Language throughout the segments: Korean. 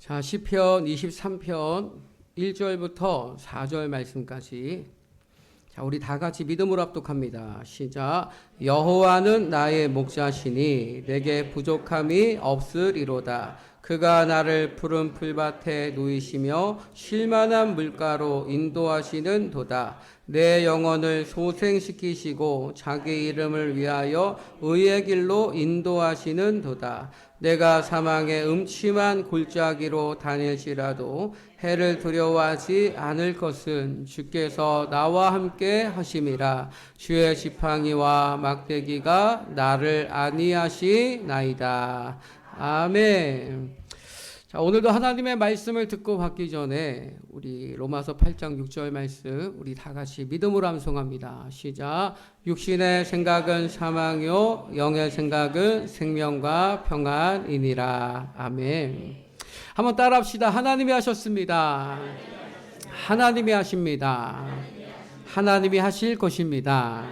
자, 시편 23편 1절부터 4절 말씀까지 자, 우리 다 같이 믿음으로 합독합니다. 시작. 여호와는 나의 목자시니 내게 부족함이 없으리로다. 그가 나를 푸른 풀밭에 누이시며 쉴만한 물가로 인도하시는 도다. 내 영혼을 소생시키시고 자기 이름을 위하여 의의 길로 인도하시는 도다. 내가 사망의 음침한 골짜기로 다닐지라도 해를 두려워하지 않을 것은 주께서 나와 함께 하심이라 주의 지팡이와 막대기가 나를 안위하시나이다. 아멘. 자, 오늘도 하나님의 말씀을 듣고 받기 전에 우리 로마서 8장 6절 말씀 우리 다 같이 믿음으로 암송합니다. 시작. 육신의 생각은 사망이요 영의 생각은 생명과 평안이니라. 아멘. 한번 따라합시다. 하나님이 하셨습니다. 하나님이 하십니다. 하나님이 하실 것입니다.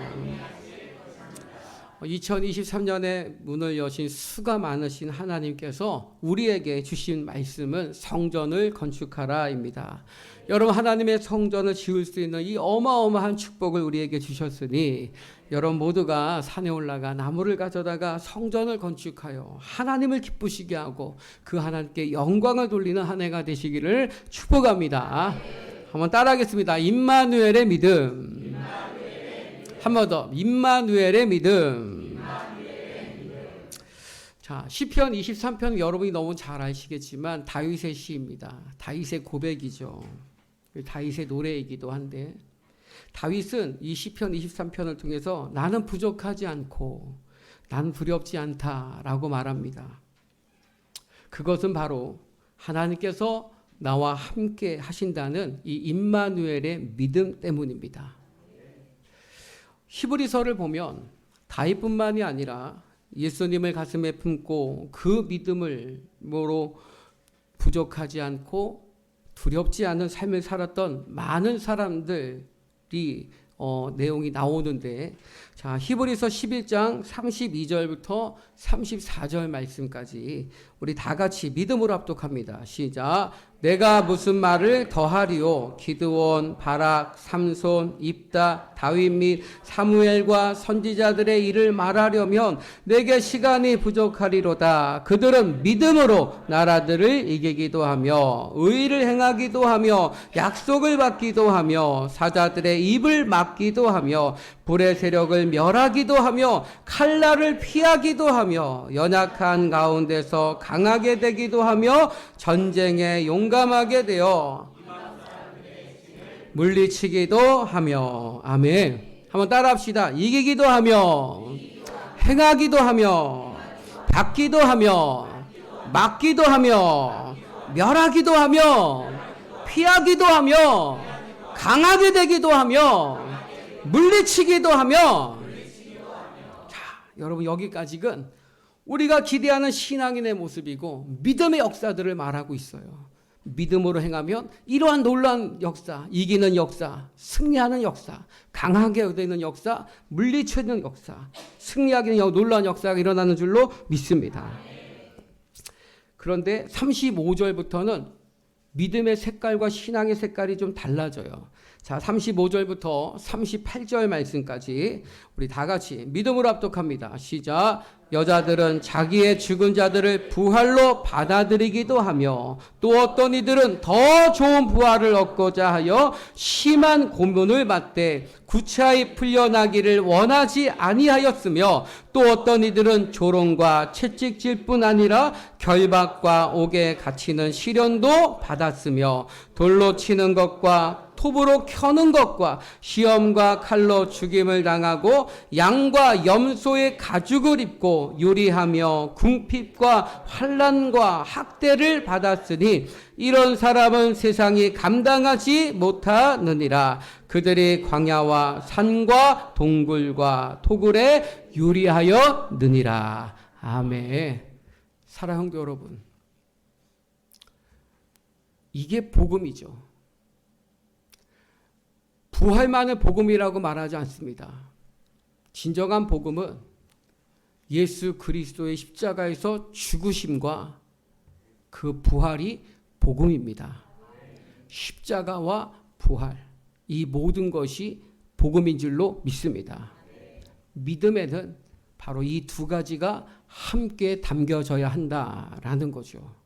2023년에 문을 여신 수가 많으신 하나님께서 우리에게 주신 말씀은 성전을 건축하라입니다. 여러분 하나님의 성전을 지을 수 있는 이 어마어마한 축복을 우리에게 주셨으니 여러분 모두가 산에 올라가 나무를 가져다가 성전을 건축하여 하나님을 기쁘시게 하고 그 하나님께 영광을 돌리는 한 해가 되시기를 축복합니다. 한번 따라하겠습니다. 임마누엘의 믿음. 한 번 더. 임마누엘의 믿음. 자, 시편 23편 여러분이 너무 잘 아시겠지만 다윗의 시입니다. 다윗의 고백이죠. 다윗의 노래이기도 한데 다윗은 이 시편 23편을 통해서 나는 부족하지 않고 나는 두렵지 않다라고 말합니다. 그것은 바로 하나님께서 나와 함께 하신다는 이 임마누엘의 믿음 때문입니다. 히브리서를 보면 다윗뿐만이 아니라 예수님을 가슴에 품고 그 믿음을로 부족하지 않고 두렵지 않은 삶을 살았던 많은 사람들이 어, 내용이 나오는데 자 히브리서 11장 32절부터 34절 말씀까지 우리 다 같이 믿음으로 합독합니다. 시작. 내가 무슨 말을 더하리요? 기드온, 바락, 삼손, 입다, 다윗 및 사무엘과 선지자들의 일을 말하려면 내게 시간이 부족하리로다. 그들은 믿음으로 나라들을 이기기도 하며 의를 행하기도 하며 약속을 받기도 하며 사자들의 입을 막기도 하며 불의 세력을 멸하기도 하며 칼날을 피하기도 하며 연약한 가운데서 강하게 되기도 하며 전쟁에 용 감하게 되어 물리치기도 하며 아멘. 한번 따라합시다. 이기기도 하며 행하기도 하며 받기도 하며 막기도 하며 멸하기도 하며 피하기도 하며 강하게 되기도 하며 물리치기도 하며 자, 여러분 여기까지는 우리가 기대하는 신앙인의 모습이고 믿음의 역사들을 말하고 있어요. 믿음으로 행하면 이러한 놀라운 역사, 이기는 역사, 승리하는 역사, 강하게 되는 역사, 물리치는 역사, 승리하기는 놀라운 역사가 일어나는 줄로 믿습니다. 그런데 35절부터는 믿음의 색깔과 신앙의 색깔이 좀 달라져요. 자, 35절부터 38절 말씀까지 우리 다 같이 믿음으로 합독합니다. 시작. 여자들은 자기의 죽은 자들을 부활로 받아들이기도 하며 또 어떤 이들은 더 좋은 부활을 얻고자 하여 심한 고문을 받되 구차히 풀려나기를 원하지 아니하였으며 또 어떤 이들은 조롱과 채찍질 뿐 아니라 결박과 옥에 갇히는 시련도 받았으며 돌로 치는 것과 톱으로 켜는 것과 시험과 칼로 죽임을 당하고 양과 염소의 가죽을 입고 유리하며 궁핍과 환란과 학대를 받았으니 이런 사람은 세상이 감당하지 못하느니라. 그들이 광야와 산과 동굴과 토굴에 유리하여 느니라. 아멘. 사랑하는 여러분 이게 복음이죠. 부활만을 복음이라고 말하지 않습니다. 진정한 복음은 예수 그리스도의 십자가에서 죽으심과 그 부활이 복음입니다. 십자가와 부활 이 모든 것이 복음인 줄로 믿습니다. 믿음에는 바로 이 두 가지가 함께 담겨져야 한다라는 거죠.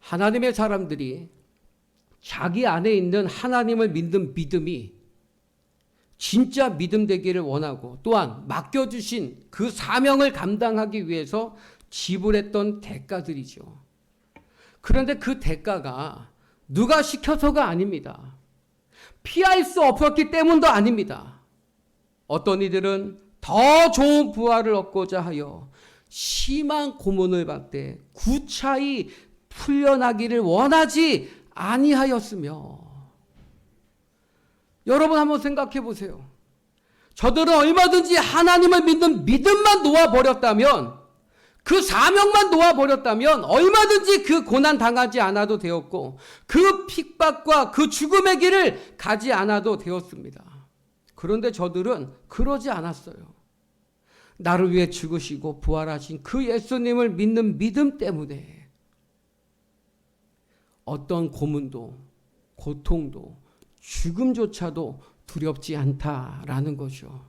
하나님의 사람들이 자기 안에 있는 하나님을 믿는 믿음이 진짜 믿음 되기를 원하고 또한 맡겨주신 그 사명을 감당하기 위해서 지불했던 대가들이죠. 그런데 그 대가가 누가 시켜서가 아닙니다. 피할 수 없었기 때문도 아닙니다. 어떤 이들은 더 좋은 부활을 얻고자 하여 심한 고문을 받되 구차히 풀려나기를 원하지 아니하였으며 여러분 한번 생각해 보세요. 저들은 얼마든지 하나님을 믿는 믿음만 놓아버렸다면 그 사명만 놓아버렸다면 얼마든지 그 고난 당하지 않아도 되었고 그 핍박과 그 죽음의 길을 가지 않아도 되었습니다. 그런데 저들은 그러지 않았어요. 나를 위해 죽으시고 부활하신 그 예수님을 믿는 믿음 때문에 어떤 고문도 고통도 죽음조차도 두렵지 않다라는 거죠.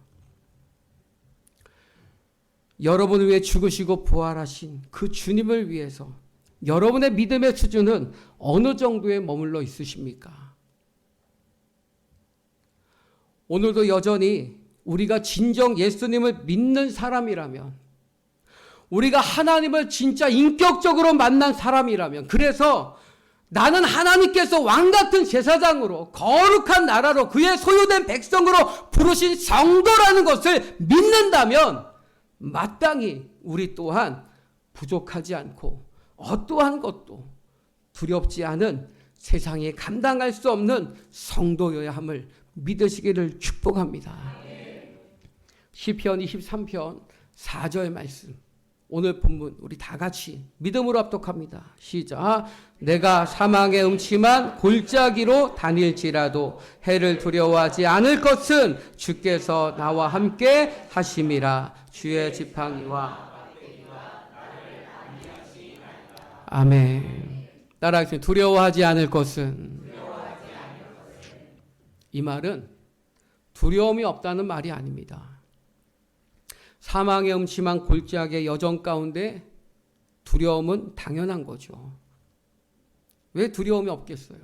여러분을 위해 죽으시고 부활하신 그 주님을 위해서 여러분의 믿음의 수준은 어느 정도에 머물러 있으십니까? 오늘도 여전히 우리가 진정 예수님을 믿는 사람이라면 우리가 하나님을 진짜 인격적으로 만난 사람이라면 그래서 나는 하나님께서 왕 같은 제사장으로 거룩한 나라로 그의 소유된 백성으로 부르신 성도라는 것을 믿는다면 마땅히 우리 또한 부족하지 않고 어떠한 것도 두렵지 않은 세상에 감당할 수 없는 성도여야 함을 믿으시기를 축복합니다. 시편 23편 4절 말씀. 오늘 본문 우리 다 같이 믿음으로 합독합니다. 시작. 내가 사망의 음침한 골짜기로 다닐지라도 해를 두려워하지 않을 것은 주께서 나와 함께 하심이라 주의 지팡이와 아멘. 따라하겠습니다. 두려워하지 않을 것은 이 말은 두려움이 없다는 말이 아닙니다. 사망의 음침한 골짜기의 여정 가운데 두려움은 당연한 거죠. 왜 두려움이 없겠어요?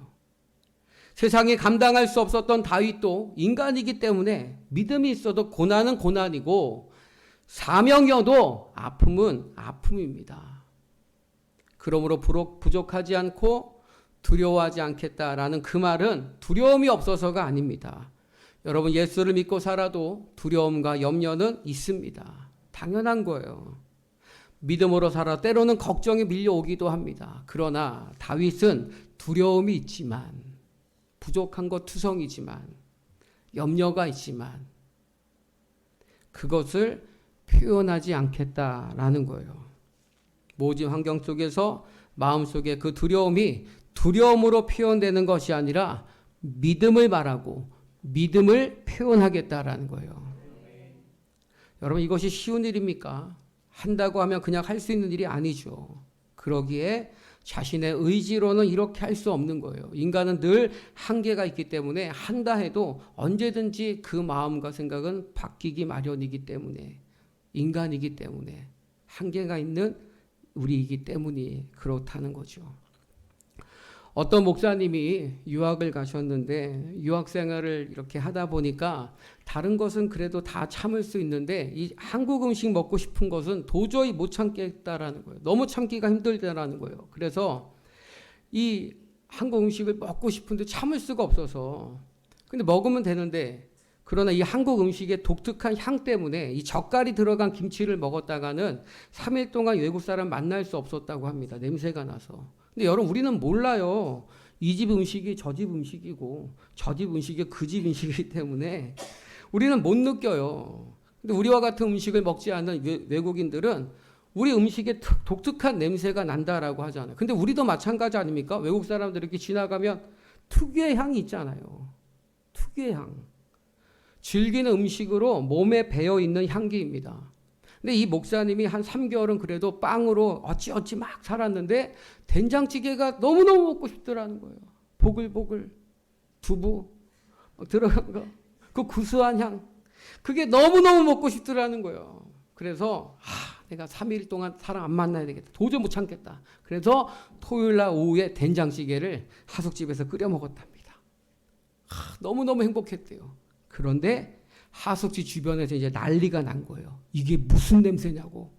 세상에 감당할 수 없었던 다윗도 인간이기 때문에 믿음이 있어도 고난은 고난이고 사명이어도 아픔은 아픔입니다. 그러므로 부족하지 않고 두려워하지 않겠다라는 그 말은 두려움이 없어서가 아닙니다. 여러분 예수를 믿고 살아도 두려움과 염려는 있습니다. 당연한 거예요. 믿음으로 살아 때로는 걱정이 밀려오기도 합니다. 그러나 다윗은 두려움이 있지만 부족한 것 투성이지만 염려가 있지만 그것을 표현하지 않겠다라는 거예요. 모진 환경 속에서 마음속에 그 두려움이 두려움으로 표현되는 것이 아니라 믿음을 말하고 믿음을 표현하겠다라는 거예요. 여러분 이것이 쉬운 일입니까? 한다고 하면 그냥 할 수 있는 일이 아니죠. 그러기에 자신의 의지로는 이렇게 할 수 없는 거예요. 인간은 늘 한계가 있기 때문에 한다 해도 언제든지 그 마음과 생각은 바뀌기 마련이기 때문에 인간이기 때문에 한계가 있는 우리이기 때문이 그렇다는 거죠. 어떤 목사님이 유학을 가셨는데 유학 생활을 이렇게 하다 보니까 다른 것은 그래도 다 참을 수 있는데 이 한국 음식 먹고 싶은 것은 도저히 못 참겠다라는 거예요. 너무 참기가 힘들다라는 거예요. 그래서 이 한국 음식을 먹고 싶은데 참을 수가 없어서 근데 먹으면 되는데 그러나 이 한국 음식의 독특한 향 때문에 이 젓갈이 들어간 김치를 먹었다가는 3일 동안 외국 사람 만날 수 없었다고 합니다. 냄새가 나서. 근데 여러분 우리는 몰라요. 이 집 음식이 저 집 음식이고 저 집 음식이 그 집 음식이기 때문에 우리는 못 느껴요. 근데 우리와 같은 음식을 먹지 않는 외, 국인들은 우리 음식에 독특한 냄새가 난다라고 하잖아요. 근데 우리도 마찬가지 아닙니까? 외국 사람들 이렇게 지나가면 특유의 향이 있잖아요. 특유의 향. 즐기는 음식으로 몸에 배어 있는 향기입니다. 근데 이 목사님이 한 3개월은 그래도 빵으로 어찌어찌 막 살았는데 된장찌개가 너무너무 먹고 싶더라는 거예요. 보글보글 두부 막 들어간 거. 그 구수한 향. 그게 너무너무 먹고 싶더라는 거예요. 그래서 아, 내가 3일 동안 사람 안 만나야 되겠다. 도저히 못 참겠다. 그래서 토요일 날 오후에 된장찌개를 하숙집에서 끓여 먹었답니다. 아, 너무너무 행복했대요. 그런데 하숙집 주변에서 이제 난리가 난 거예요. 이게 무슨 냄새냐고.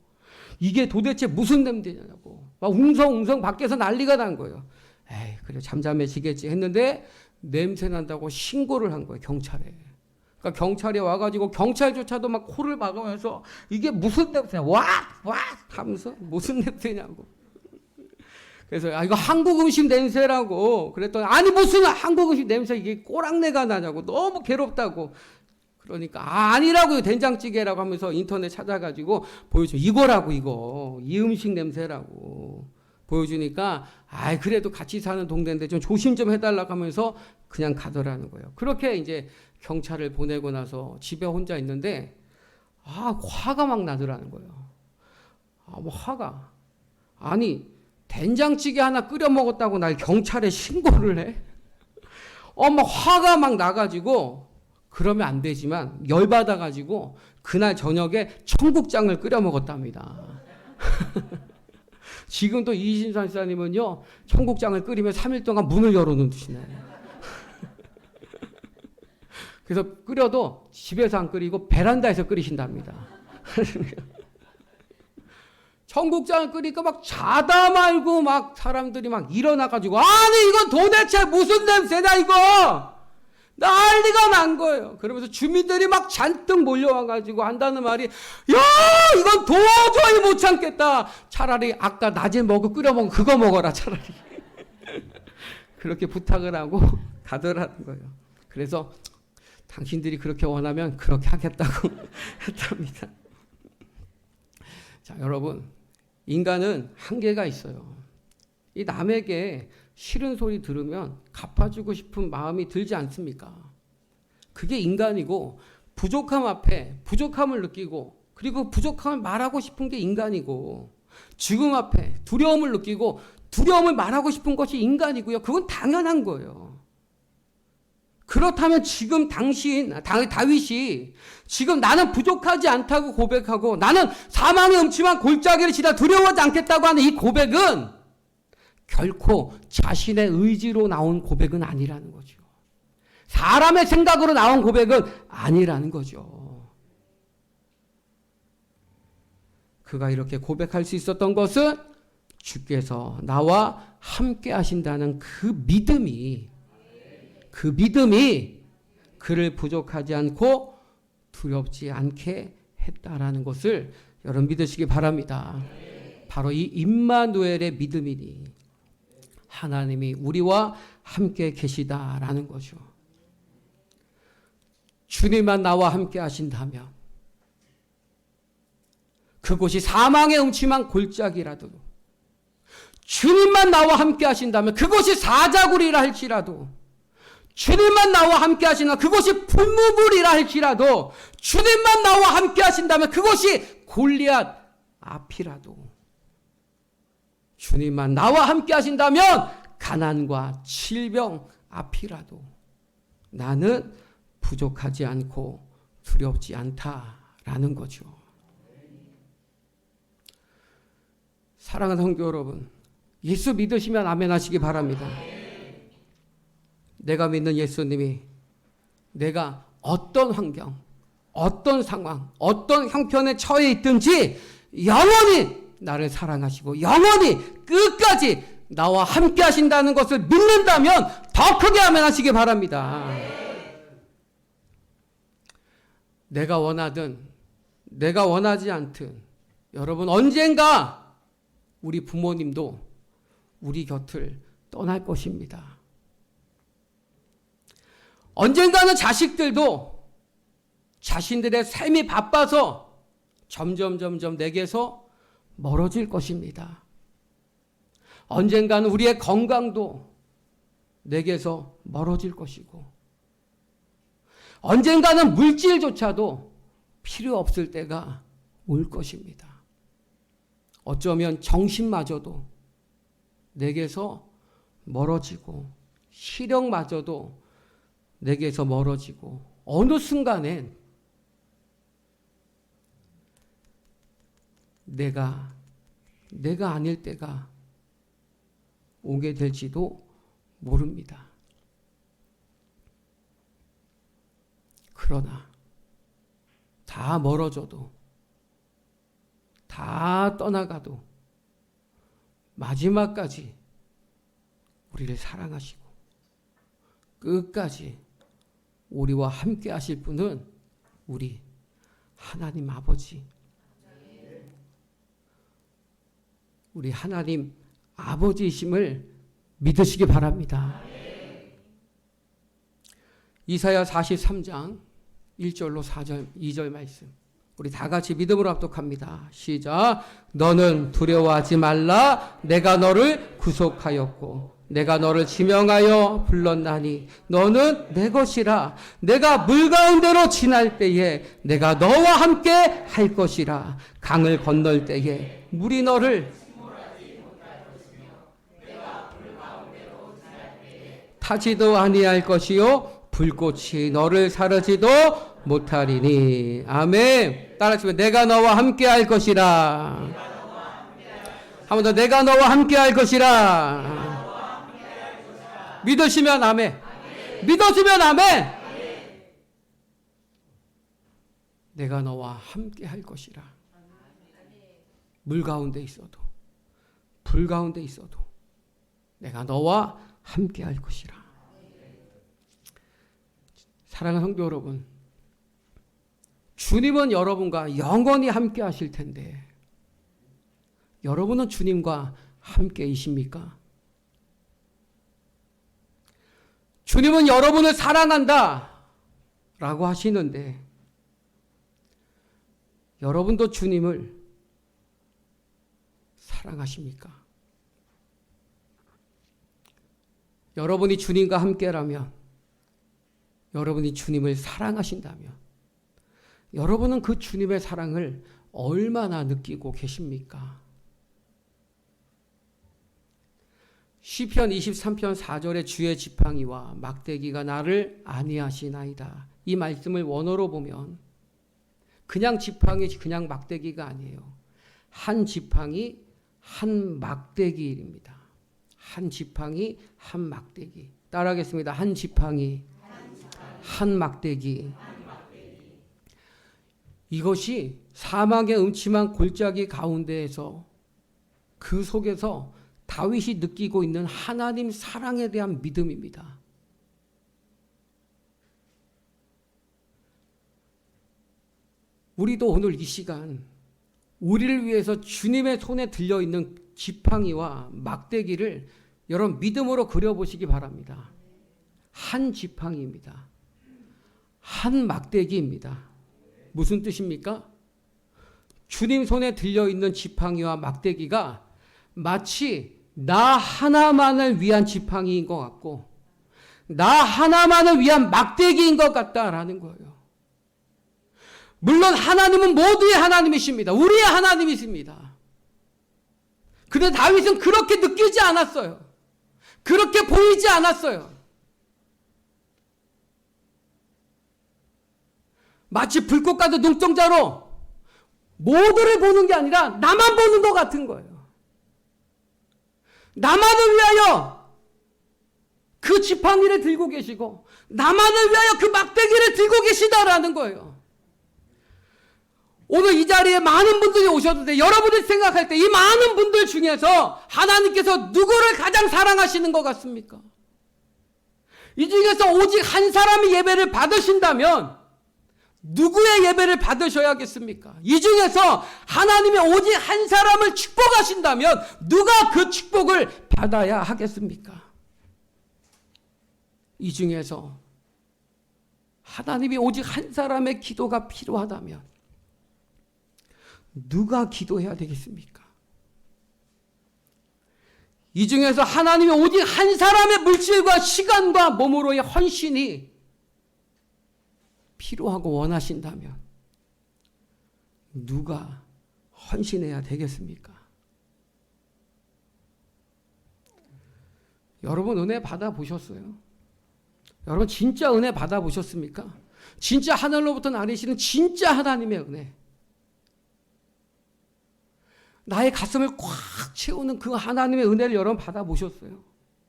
이게 도대체 무슨 냄새냐고. 막 웅성웅성 밖에서 난리가 난 거예요. 에이, 그래 잠잠해지겠지 했는데 냄새 난다고 신고를 한 거예요, 경찰에. 그러니까 경찰이 와가지고 경찰조차도 막 코를 막으면서 이게 무슨 냄새냐, 와, 와 하면서 무슨 냄새냐고. 그래서 아 이거 한국 음식 냄새라고 그랬더니 아니 무슨 한국 음식 냄새 이게 꼬랑내가 나냐고 너무 괴롭다고 그러니까 아, 아니라고요 된장찌개라고 하면서 인터넷 찾아가지고 보여줘 이거라고 이거 이 음식 냄새라고 보여주니까 아 그래도 같이 사는 동네인데 좀 조심 좀 해달라고 하면서 그냥 가더라는 거예요. 그렇게 이제 경찰을 보내고 나서 집에 혼자 있는데 아 화가 막 나더라는 거예요. 아 뭐 화가 아니 된장찌개 하나 끓여 먹었다고 날 경찰에 신고를 해? 어머 화가 막 나가지고 그러면 안 되지만 열받아 가지고 그날 저녁에 청국장을 끓여 먹었답니다. 지금도 이신산 사님은요 청국장을 끓이면 3일 동안 문을 열어놓으시네. 그래서 끓여도 집에서 안 끓이고 베란다에서 끓이신답니다. 청국장을 끓이니까 막 자다 말고 막 사람들이 막 일어나가지고 아니 이건 도대체 무슨 냄새냐 이거 난리가 난 거예요. 그러면서 주민들이 막 잔뜩 몰려와가지고 한다는 말이 야 이건 도저히 못 참겠다. 차라리 아까 낮에 먹어 끓여 먹은 그거 먹어라 차라리. 그렇게 부탁을 하고 가더라는 거예요. 그래서 당신들이 그렇게 원하면 그렇게 하겠다고 했답니다. 자 여러분 인간은 한계가 있어요. 이 남에게 싫은 소리 들으면 갚아주고 싶은 마음이 들지 않습니까? 그게 인간이고 부족함 앞에 부족함을 느끼고 그리고 부족함을 말하고 싶은 게 인간이고 죽음 앞에 두려움을 느끼고 두려움을 말하고 싶은 것이 인간이고요. 그건 당연한 거예요. 그렇다면 지금 당신 다- 다윗이 지금 나는 부족하지 않다고 고백하고 나는 사망의 음침한 골짜기를 지나 두려워하지 않겠다고 하는 이 고백은 결코 자신의 의지로 나온 고백은 아니라는 거죠. 사람의 생각으로 나온 고백은 아니라는 거죠. 그가 이렇게 고백할 수 있었던 것은 주께서 나와 함께 하신다는 그 믿음이 그 믿음이 그를 부족하지 않고 두렵지 않게 했다라는 것을 여러분 믿으시기 바랍니다. 바로 이 임마누엘의 믿음이니 하나님이 우리와 함께 계시다라는 거죠. 주님만 나와 함께 하신다면 그곳이 사망의 음침한 골짜기라도 주님만 나와 함께 하신다면 그곳이 사자굴이라 할지라도 주님만 나와 함께 하시나 그곳이 분무불이라 할지라도 주님만 나와 함께 하신다면 그곳이 골리앗 앞이라도 주님만 나와 함께 하신다면 가난과 질병 앞이라도 나는 부족하지 않고 두렵지 않다라는 거죠. 사랑하는 성도 여러분, 예수 믿으시면 아멘 하시기 바랍니다. 내가 믿는 예수님이 내가 어떤 환경, 어떤 상황, 어떤 형편에 처해 있든지 영원히 나를 사랑하시고 영원히 끝까지 나와 함께 하신다는 것을 믿는다면 더 크게 하면 하시기 바랍니다. 내가 원하든 내가 원하지 않든 여러분 언젠가 우리 부모님도 우리 곁을 떠날 것입니다. 언젠가는 자식들도 자신들의 삶이 바빠서 점점 점점 내게서 멀어질 것입니다. 언젠가는 우리의 건강도 내게서 멀어질 것이고 언젠가는 물질조차도 필요 없을 때가 올 것입니다. 어쩌면 정신마저도 내게서 멀어지고 시력마저도 내게서 멀어지고 어느 순간엔 내가 내가 아닐 때가 오게 될지도 모릅니다. 그러나 다 멀어져도 다 떠나가도 마지막까지 우리를 사랑하시고 끝까지 우리와 함께 하실 분은 우리 하나님 아버지 우리 하나님 아버지이심을 믿으시기 바랍니다. 이사야 43장 1절로 4절 2절 말씀. 우리 다 같이 믿음으로 합독합니다. 시작. 너는 두려워하지 말라. 내가 너를 구속하였고 내가 너를 지명하여 불렀나니 너는 내 것이라. 내가 물 가운데로 지날 때에 내가 너와 함께 할 것이라. 강을 건널 때에 물이 너를 타지도 아니할 것이요 불꽃이 너를 사르지도 못하리니. 아멘. 따라하시면 내가 너와 함께 할 것이라. 한 번 더 내가 너와 함께 할 것이라. 믿으시면 아멘. 믿어주면 아멘. 내가 너와 함께 할 것이라. 물 가운데 있어도 불 가운데 있어도 내가 너와 함께 할 것이라. 사랑하는 성도 여러분, 주님은 여러분과 영원히 함께 하실 텐데, 여러분은 주님과 함께이십니까? 주님은 여러분을 사랑한다 라고 하시는데, 여러분도 주님을 사랑하십니까? 여러분이 주님과 함께라면, 여러분이 주님을 사랑하신다면, 여러분은 그 주님의 사랑을 얼마나 느끼고 계십니까? 시편 23편 4절에 주의 지팡이와 막대기가 나를 아니하시나이다. 이 말씀을 원어로 보면 그냥 지팡이 그냥 막대기가 아니에요. 한 지팡이 한 막대기입니다. 한 지팡이 한 막대기. 따라하겠습니다. 한 지팡이 한 막대기. 이것이 사막의 음침한 골짜기 가운데에서 그 속에서 다윗이 느끼고 있는 하나님 사랑에 대한 믿음입니다. 우리도 오늘 이 시간 우리를 위해서 주님의 손에 들려 있는 지팡이와 막대기를 여러분 믿음으로 그려보시기 바랍니다. 한 지팡이입니다. 한 막대기입니다. 무슨 뜻입니까? 주님 손에 들려 있는 지팡이와 막대기가 마치 나 하나만을 위한 지팡이인 것 같고 나 하나만을 위한 막대기인 것 같다라는 거예요. 물론 하나님은 모두의 하나님이십니다. 우리의 하나님이십니다. 근데 다윗은 그렇게 느끼지 않았어요. 그렇게 보이지 않았어요. 마치 불꽃 같은 눈동자로 모두를 보는 게 아니라 나만 보는 것 같은 거예요. 나만을 위하여 그 지팡이를 들고 계시고 나만을 위하여 그 막대기를 들고 계시다라는 거예요. 오늘 이 자리에 많은 분들이 오셔도 돼. 여러분이 생각할 때 이 많은 분들 중에서 하나님께서 누구를 가장 사랑하시는 것 같습니까? 이 중에서 오직 한 사람이 예배를 받으신다면 누구의 예배를 받으셔야겠습니까? 이 중에서 하나님이 오직 한 사람을 축복하신다면 누가 그 축복을 받아야 하겠습니까? 이 중에서 하나님이 오직 한 사람의 기도가 필요하다면 누가 기도해야 되겠습니까? 이 중에서 하나님이 오직 한 사람의 물질과 시간과 몸으로의 헌신이 필요하고 원하신다면 누가 헌신해야 되겠습니까? 여러분 은혜 받아 보셨어요? 여러분 진짜 은혜 받아 보셨습니까? 진짜 하늘로부터 나리시는 진짜 하나님의 은혜. 나의 가슴을 꽉 채우는 그 하나님의 은혜를 여러분 받아 보셨어요?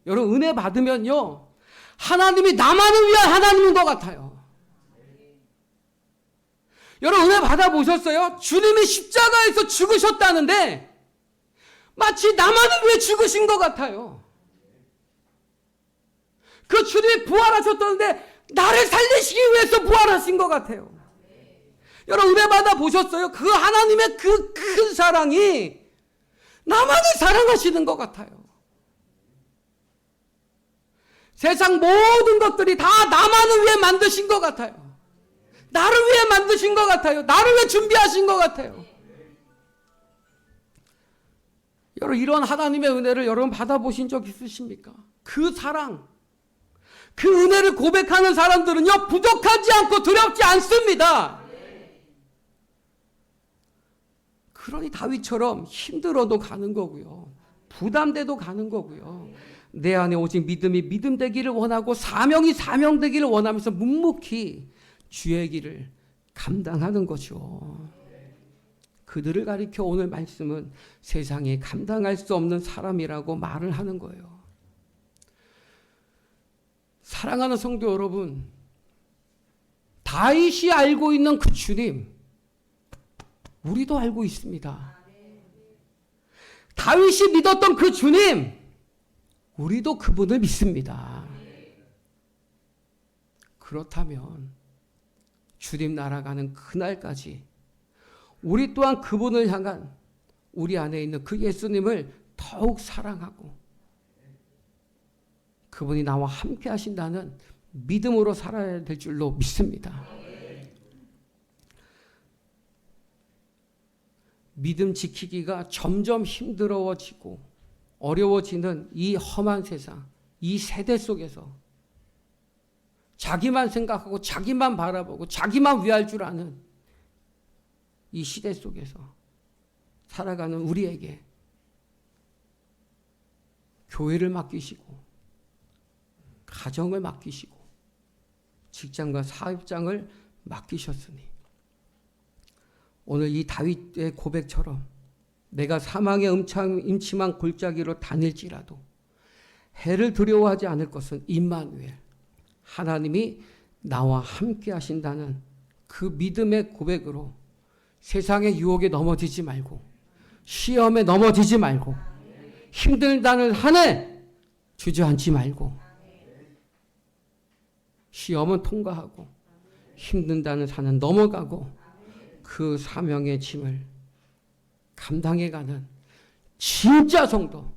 여러분 은혜 받으면요. 하나님이 나만을 위한 하나님인 것 같아요. 여러분 은혜 받아 보셨어요? 주님이 십자가에서 죽으셨다는데 마치 나만을 위해 죽으신 것 같아요. 그 주님이 부활하셨다는데 나를 살리시기 위해서 부활하신 것 같아요. 여러분 은혜 받아 보셨어요? 그 하나님의 그 큰 사랑이 나만을 사랑하시는 것 같아요. 세상 모든 것들이 다 나만을 위해 만드신 것 같아요. 나를 위해 만드신 것 같아요. 나를 위해 준비하신 것 같아요. 여러분 이런 하나님의 은혜를 여러분 받아보신 적 있으십니까? 그 사랑, 그 은혜를 고백하는 사람들은요 부족하지 않고 두렵지 않습니다. 그러니 다윗처럼 힘들어도 가는 거고요. 부담돼도 가는 거고요. 내 안에 오직 믿음이 믿음 되기를 원하고 사명이 사명 되기를 원하면서 묵묵히 주의 길을 감당하는 거죠. 그들을 가리켜 오늘 말씀은 세상에 감당할 수 없는 사람이라고 말을 하는 거예요. 사랑하는 성도 여러분, 다윗이 알고 있는 그 주님, 우리도 알고 있습니다. 다윗이 믿었던 그 주님, 우리도 그분을 믿습니다. 그렇다면 주님 날아가는 그날까지 우리 또한 그분을 향한 우리 안에 있는 그 예수님을 더욱 사랑하고 그분이 나와 함께 하신다는 믿음으로 살아야 될 줄로 믿습니다. 믿음 지키기가 점점 힘들어지고 어려워지는 이 험한 세상, 이 세대 속에서 자기만 생각하고 자기만 바라보고 자기만 위할 줄 아는 이 시대 속에서 살아가는 우리에게 교회를 맡기시고 가정을 맡기시고 직장과 사업장을 맡기셨으니 오늘 이 다윗의 고백처럼 내가 사망의 음참, 임침한 골짜기로 다닐지라도 해를 두려워하지 않을 것은 임마누엘. 하나님이 나와 함께 하신다는 그 믿음의 고백으로 세상의 유혹에 넘어지지 말고 시험에 넘어지지 말고 힘들다는 한해 주저앉지 말고 시험은 통과하고 힘든다는 산은 넘어가고 그 사명의 짐을 감당해가는 진짜 성도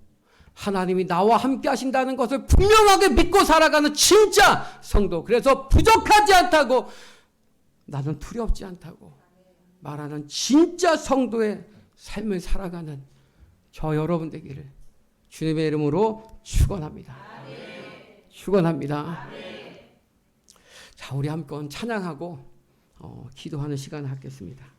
하나님이 나와 함께 하신다는 것을 분명하게 믿고 살아가는 진짜 성도 그래서 부족하지 않다고 나는 두렵지 않다고 말하는 진짜 성도의 삶을 살아가는 저 여러분 되기를 주님의 이름으로 축원합니다. 축원합니다. 자, 우리 함께 찬양하고 어, 기도하는 시간을 갖겠습니다.